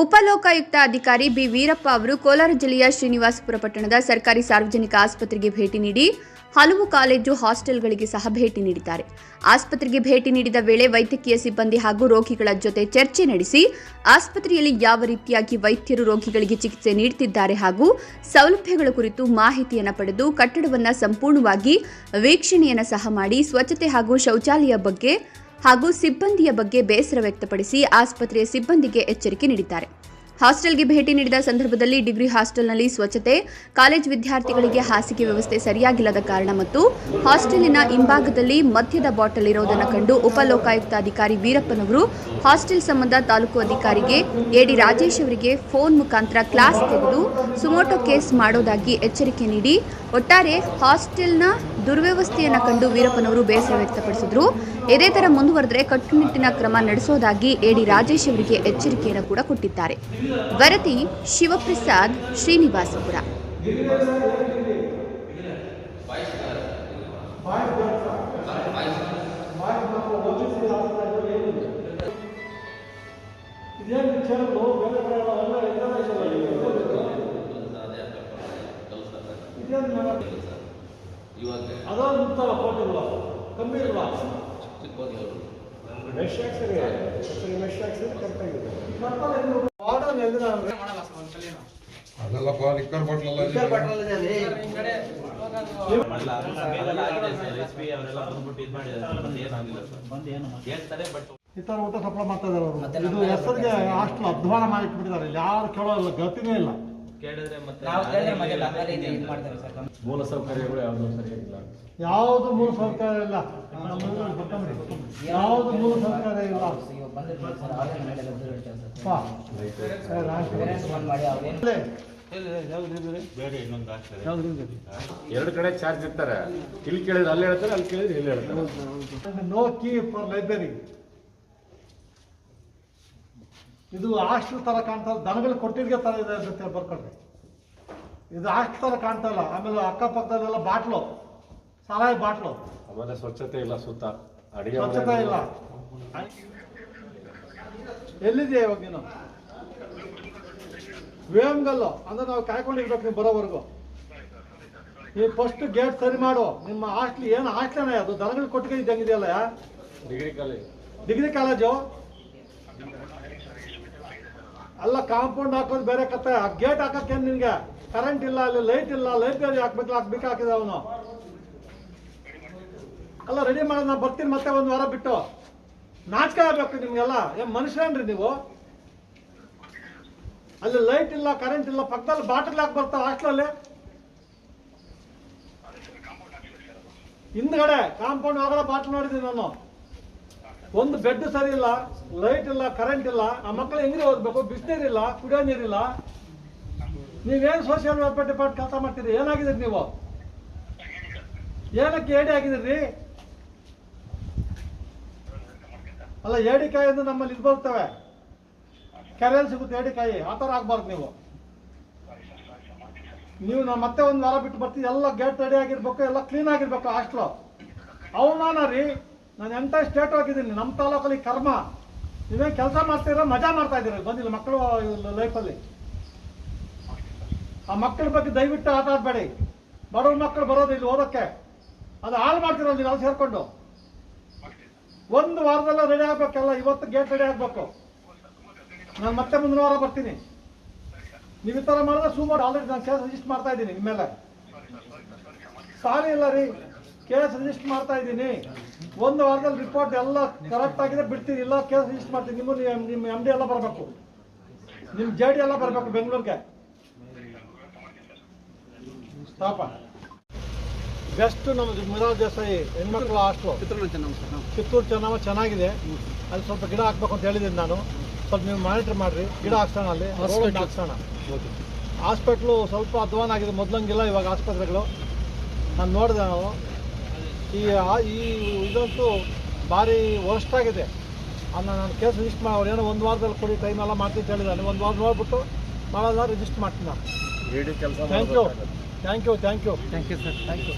ಉಪಲೋಕಾಯುಕ್ತ ಅಧಿಕಾರಿ ಬಿ. ವೀರಪ್ಪ ಅವರು ಕೋಲಾರ ಜಿಲ್ಲೆಯ ಶ್ರೀನಿವಾಸಪುರ ಪಟ್ಟಣದ ಸರ್ಕಾರಿ ಸಾರ್ವಜನಿಕ ಆಸ್ಪತ್ರೆಗೆ ಭೇಟಿ ನೀಡಿ ಹಲವು ಕಾಲೇಜು ಹಾಸ್ಟೆಲ್ಗಳಿಗೆ ಸಹ ಭೇಟಿ ನೀಡಿದ್ದಾರೆ. ಆಸ್ಪತ್ರೆಗೆ ಭೇಟಿ ನೀಡಿದ ವೇಳೆ ವೈದ್ಯಕೀಯ ಸಿಬ್ಬಂದಿ ಹಾಗೂ ರೋಗಿಗಳ ಜೊತೆ ಚರ್ಚೆ ನಡೆಸಿ ಆಸ್ಪತ್ರೆಯಲ್ಲಿ ಯಾವ ರೀತಿಯಾಗಿ ವೈದ್ಯರು ರೋಗಿಗಳಿಗೆ ಚಿಕಿತ್ಸೆ ನೀಡುತ್ತಿದ್ದಾರೆ ಹಾಗೂ ಸೌಲಭ್ಯಗಳ ಕುರಿತು ಮಾಹಿತಿಯನ್ನು ಪಡೆದು ಕಟ್ಟಡವನ್ನು ಸಂಪೂರ್ಣವಾಗಿ ವೀಕ್ಷಣೆಯನ್ನು ಸಹ ಮಾಡಿ ಸ್ವಚ್ಛತೆ ಹಾಗೂ ಶೌಚಾಲಯ ಬಗ್ಗೆ ಹಾಗೂ ಸಿಬ್ಬಂದಿಯ ಬಗ್ಗೆ ಬೇಸರ ವ್ಯಕ್ತಪಡಿಸಿ ಆಸ್ಪತ್ರೆಯ ಸಿಬ್ಬಂದಿಗೆ ಎಚ್ಚರಿಕೆ ನೀಡಿದ್ದಾರೆ. ಹಾಸ್ಟೆಲ್ಗೆ ಭೇಟಿ ನೀಡಿದ ಸಂದರ್ಭದಲ್ಲಿ ಡಿಗ್ರಿ ಹಾಸ್ಟೆಲ್ನಲ್ಲಿ ಸ್ವಚ್ಛತೆ, ಕಾಲೇಜ್ ವಿದ್ಯಾರ್ಥಿಗಳಿಗೆ ಹಾಸಿಗೆ ವ್ಯವಸ್ಥೆ ಸರಿಯಾಗಿಲ್ಲದ ಕಾರಣ ಮತ್ತು ಹಾಸ್ಟೆಲಿನ ಹಿಂಭಾಗದಲ್ಲಿ ಮದ್ಯದ ಬಾಟಲ್ ಇರೋದನ್ನು ಕಂಡು ಉಪಲೋಕಾಯುಕ್ತ ಅಧಿಕಾರಿ ವೀರಪ್ಪನವರು ಹಾಸ್ಟೆಲ್ ಸಂಬಂಧ ತಾಲೂಕು ಅಧಿಕಾರಿಗೆ, ಎಡಿ ರಾಜೇಶ್ ಅವರಿಗೆ ಫೋನ್ ಮುಖಾಂತರ ಕ್ಲಾಸ್ ತೆಗೆದು ಸುಮೋಟೋ ಕೇಸ್ ಮಾಡೋದಾಗಿ ಎಚ್ಚರಿಕೆ ನೀಡಿ, ಒಟ್ಟಾರೆ ಹಾಸ್ಟೆಲ್ನ ದುರ್ವ್ಯವಸ್ಥೆಯನ್ನು ಕಂಡು ವೀರಪ್ಪನವರು ಬೇಸರ ವ್ಯಕ್ತಪಡಿಸಿದ್ರು. ಇದೇ ತರ ಮುಂದುವರೆದರೆ ಕಟ್ಟುನಿಟ್ಟಿನ ಕ್ರಮ ನಡೆಸೋದಾಗಿ ಎಡಿ ರಾಜೇಶ್ ಅವರಿಗೆ ಎಚ್ಚರಿಕೆಯನ್ನು ಕೂಡ ಕೊಟ್ಟಿದ್ದಾರೆ. ವರದಿ ಶಿವಪ್ರಸಾದ್ ಶ್ರೀನಿವಾಸಪುರ. ಇದೇನು ಕಡೆ ಎಲ್ಲ? ಅದೊಂದು ಮುಕ್ತಲ್ಲ ಕೋಟಿಲ್ವಾ ಕಮ್ಮಿ ಇಲ್ವಾ ಮೆಶ್ ಹಾಕ್ಸಿರಿ ಸರಿ ಮೆಶ್ ಹಾಕ್ಸಿದ್ರೆ ಕರೆಕ್ಟ್ ಆಗಿದೆ. ಕರ್ತವ್ಯ ಏನು? ವಾರ್ಡನ್ ಎಲ್ಲಿದಾರೆ? ಅದೆಲ್ಲಪ್ಪ ಲಿಕ್ಕರ್ ಬಾಟ್ಲೆಲ್ಲ ಈ ಥರ ಊಟ ಸಪ್ಲೈ ಮಾಡ್ತಾ ಇದಾರೆ ಅವರು. ಇದು ಹೆಸರಿಗೆ ಅಷ್ಟು ಅಧ್ವಾನ ಮಾಡಿಟ್ಬಿಟ್ಟಿದ್ದಾರೆ. ಇಲ್ಲಿ ಯಾರು ಕೇಳೋಲ್ಲ ಗತಿನೇ ಇಲ್ಲ. ಕೇಳಿದ್ರೆ ಮತ್ತೆ ದಾಖಲೆ ಇದೆ, ಮಾಡ್ತಾರೆ ಸರ್. ಕಮ್ಮಿ. ಮೂಲ ಸೌಕರ್ಯಗಳು ಯಾವುದು ಸರಿಯಾಗಿಲ್ಲ ಯಾವುದು ಮೂಲ ಸೌಕರ್ಯ ಇಲ್ಲ? ಯಾವ್ದು ಮೂಲ ಸೌಕರ್ಯ ಇಲ್ಲೇ. ಎರಡು ಕಡೆ ಚಾರ್ಜ್ ಇರ್ತಾರೆ. ಇಲ್ಲಿ ಕೇಳಿದ್ರೆ ಅಲ್ಲಿ ಹೇಳ್ತಾರೆ ಅಲ್ಲಿ ಕೇಳಿದ್ರೆ ಇಲ್ಲಿ ಹೇಳ್ತಾರೆ. No key for library. ಇದು ಹಾಸ್ಟೆಲ್ ತರ ಕಾಣ್ತಾ ದನಗಳು ಕೊಟ್ಟಿಗೆ ತರ ಇದೆ ಅಂತ ಬರ್ಕೊಳ್ರಿ ಇದು ಹಾಸ್ಟೆಲ್ ತರ ಕಾಣ್ತಾ ಇಲ್ಲ ಆಮೇಲೆ ಅಕ್ಕಪಕ್ಕದಲ್ಲೆಲ್ಲ ಬಾಟ್ಲು ಸಾರಾಯಿ ಬಾಟ್ಲು. ಆಮೇಲೆ ಸ್ವಚ್ಛತೆ ಇಲ್ಲ ಸುತ್ತ. ಅಡಿಗೆ ಸ್ವಚ್ಛತೆ ಇಲ್ಲ. ಎಲ್ಲಿದೆಯಾ ಇವಾಗ ನೀನು? ವೇಮ್ಗಲ್ಲು ಅಂದ್ರೆ ನಾವು ಕಾಯ್ಕೊಂಡಿರ್ಬೇಕು ನೀವು ಬರೋವರೆಗೂ. ನೀವು ಫಸ್ಟ್ ಗೇಟ್ ಸರಿ ಮಾಡು. ನಿಮ್ಮ ಹಾಸ್ಟ್ಲಿ ಏನು ಹಾಸ್ಟ್ಲೇನೆ ಅದು? ದನಗಳು ಕೊಟ್ಟಿಗೆ ಇದ್ದಂಗಿದೆಯಲ್ಲ? ಡಿಗ್ರಿ ಕಾಲೇಜ್ ಡಿಗ್ರಿ ಕಾಲೇಜು ಅಲ್ಲ ಕಾಂಪೌಂಡ್ ಹಾಕೋದು ಬೇರೆ ಕತೆ. ಗೇಟ್ ಹಾಕಕ್ಕೆ ನಿನ್ಗೆ? ಕರೆಂಟ್ ಇಲ್ಲ, ಅಲ್ಲಿ ಲೈಟ್ ಇಲ್ಲ ಲೈಬ್ರರಿ ಹಾಕ್ಬೇಕು ಹಾಕ್ಬೇಕು ಹಾಕಿದ ಅವನು. ಅಲ್ಲ ರೆಡಿ ಮಾಡೋದು ನಾ ಬರ್ತೀನಿ ಮತ್ತೆ ಒಂದು ವಾರ ಬಿಟ್ಟು. ನಾಚಿಕೆ ಆಗ್ಬೇಕು ನಿಮ್ಗೆಲ್ಲ. ಏನ್ ಮನುಷ್ಯನ್ರಿ ನೀವು? ಅಲ್ಲಿ ಲೈಟ್ ಇಲ್ಲ ಕರೆಂಟ್ ಇಲ್ಲ, ಪಕ್ಕದಲ್ಲಿ ಬಾಟಲ್ ಹಾಕಿ ಬರ್ತಾವ ಹಾಸ್ಟೆಲಲ್ಲಿ? ಹಿಂದ್ಗಡೆ ಕಾಂಪೌಂಡ್ ಒಳಗಡೆ ಬಾಟ್ಲ್ ನೋಡಿದ್ದೀನಿ ನಾನು. ಒಂದು ಬೆಡ್ ಸರಿ ಇಲ್ಲ ಲೈಟ್ ಇಲ್ಲ ಕರೆಂಟ್ ಇಲ್ಲ, ಆ ಮಕ್ಕಳು ಹೆಂಗ್ರಿ ಓದ್ಬೇಕು? ಬಿಸಿನೀರಿಲ್ಲ ಕುಡಿಯೋ ನೀರಿಲ್ಲ ನೀವೇನು ಸೋಷಿಯಲ್ ವೆಲ್ಫೇರ್ ಡಿಪಾರ್ಟ್ ಕೆಲಸ ಮಾಡ್ತೀರಿ ಏನಾಗಿದ್ದೀರಿ ನೀವು? ಏನಕ್ಕೆ ಏಡಿ ಆಗಿದ್ದೀರಿ ಅಲ್ಲ ಏಡಿಕಾಯಿ ಅಂದ್ರೆ ನಮ್ಮಲ್ಲಿ ಇದು ಬರ್ತವೆ. ಕೆರೆಯಲ್ಲಿ ಸಿಗುತ್ತೆ ಏಡಿಕಾಯಿ ಆ ಥರ ಆಗ್ಬಾರ್ದು ನೀವು. ನೀವು ನಾ ಮತ್ತೆ ಒಂದು ವಾರ ಬಿಟ್ಟು ಬರ್ತೀವಿ ಎಲ್ಲ ಗೇಟ್ ರೆಡಿ ಆಗಿರ್ಬೇಕು, ಎಲ್ಲ ಕ್ಲೀನ್ ಆಗಿರ್ಬೇಕು ಹಾಸ್ಟ್ಲು ಅವಮಾನ ರೀ. ನಾನು ಎಂತ ಸ್ಟೇಟ್ ಹೋಗಿದ್ದೀನಿ ನಮ್ಮ ತಾಲೂಕಲ್ಲಿ ಕರ್ಮ. ನೀವೇನು ಕೆಲಸ ಮಾಡ್ತಿರೋ ಮಜಾ ಮಾಡ್ತಾ ಇದ್ದೀರ, ಬಂದಿಲ್ಲ, ಮಕ್ಕಳು ಲೈಫಲ್ಲಿ ಆ ಮಕ್ಕಳ ಬಗ್ಗೆ ದಯವಿಟ್ಟು ಆಟ ಆಡಬೇಡಿ. ಬಡವ್ರ ಮಕ್ಕಳು ಬರೋದು ಇಲ್ಲಿ ಓದೋಕ್ಕೆ. ಅದು ಹಾಳು ಮಾಡ್ತೀರ ನೀವು ಅಲ್ಲಿ ಸೇರ್ಕೊಂಡು. ಒಂದು ವಾರದಲ್ಲ ರೆಡಿ ಆಗ್ಬೇಕಲ್ಲ, ಇವತ್ತು ಗೇಟ್ ರೆಡಿ ಆಗ್ಬೇಕು. ನಾನು ಮತ್ತೆ ಮುಂದಿನ ವಾರ ಬರ್ತೀನಿ. ನೀವು ಈ ಥರ ಮಾಡಿದ್ರೆ ಸುಮಾರು ಆಲ್ರೆಡಿ ನಾನು ಕೇಸ್ ರಿಜಿಸ್ಟರ್ ಮಾಡ್ತಾ ಇದ್ದೀನಿ ನಿಮ್ಮ ಮೇಲೆ. ಸಾರಿ ಇಲ್ಲ ರೀ. ಕೇಸ್ ರಿಜಿಸ್ಟರ್ ಮಾಡ್ತಾ ಇದ್ದೀನಿ. ಒಂದು ವಾರದಲ್ಲಿ ರಿಪೋರ್ಟ್ ಎಲ್ಲ ಕರೆಕ್ಟ್ ಆಗಿದೆ ಬಿಡ್ತೀನಿ. ಇಲ್ಲ ಕೇಸ್ ರಿಜಿಸ್ಟರ್ ಮಾಡ್ತೀನಿ. ನಿಮ್ಮ ನಿಮ್ಮ ಎಂ ಡಿ ಎಲ್ಲ ಬರಬೇಕು. ನಿಮ್ಮ ಜೆ ಡಿ ಎಲ್ಲ ಬರಬೇಕು ಬೆಂಗಳೂರಿಗೆ. ಸ್ಟಾಪ ಬೆಸ್ಟ್ ನಮ್ಮ ಮಿರಾ ದೇಸಾಯಿ ಹೆಣ್ಮಕ್ಳು ಹಾಸ್ಟ್ಲು. ಚಿತ್ತೂರು ಚೆನ್ನಮ್ಮ ಚೆನ್ನಾಗಿದೆ. ಅಲ್ಲಿ ಸ್ವಲ್ಪ ಗಿಡ ಹಾಕ್ಬೇಕು ಅಂತ ಹೇಳಿದ್ದೀನಿ ನಾನು. ಸ್ವಲ್ಪ ನೀವು ಮಾನಿಟರ್ ಮಾಡಿರಿ. ಗಿಡ ಹಾಕ್ಸೋಣ ಅಲ್ಲಿ. ಹಾಕ್ಸೋಣ. ಹಾಸ್ಪಿಟ್ಲು ಸ್ವಲ್ಪ ಅಧ್ವಾನ ಆಗಿದೆ. ಮೊದಲಂಗಿಲ್ಲ ಇವಾಗ ಆಸ್ಪತ್ರೆಗಳು. ನಾನು ನೋಡಿದೆ ನಾವು ಈ ಆ- ಈ ಇದಂತೂ ಭಾರಿ ವರ್ಸ್ಟ್ ಆಗಿದೆ. ಅದನ್ನ ನಾನು ಕೇಸ್ ರಿಜಿಸ್ಟ್ ಮಾಡಿ ಅವ್ರು ಏನೋ ಒಂದು ವಾರದಲ್ಲಿ ಕೊಡಿ ಟೈಮ್ ಎಲ್ಲ ಮಾಡ್ತೀನಿ ಅಂತ ಹೇಳಿದ್ದಾನೆ ಒಂದು ವಾರ ನೋಡ್ಬಿಟ್ಟು ಮಾಡೋದ ರಿಜಿಸ್ಟರ್ ಮಾಡ್ತೀನಿ ನಾನು. Thank you thank you thank you thank you sir thank you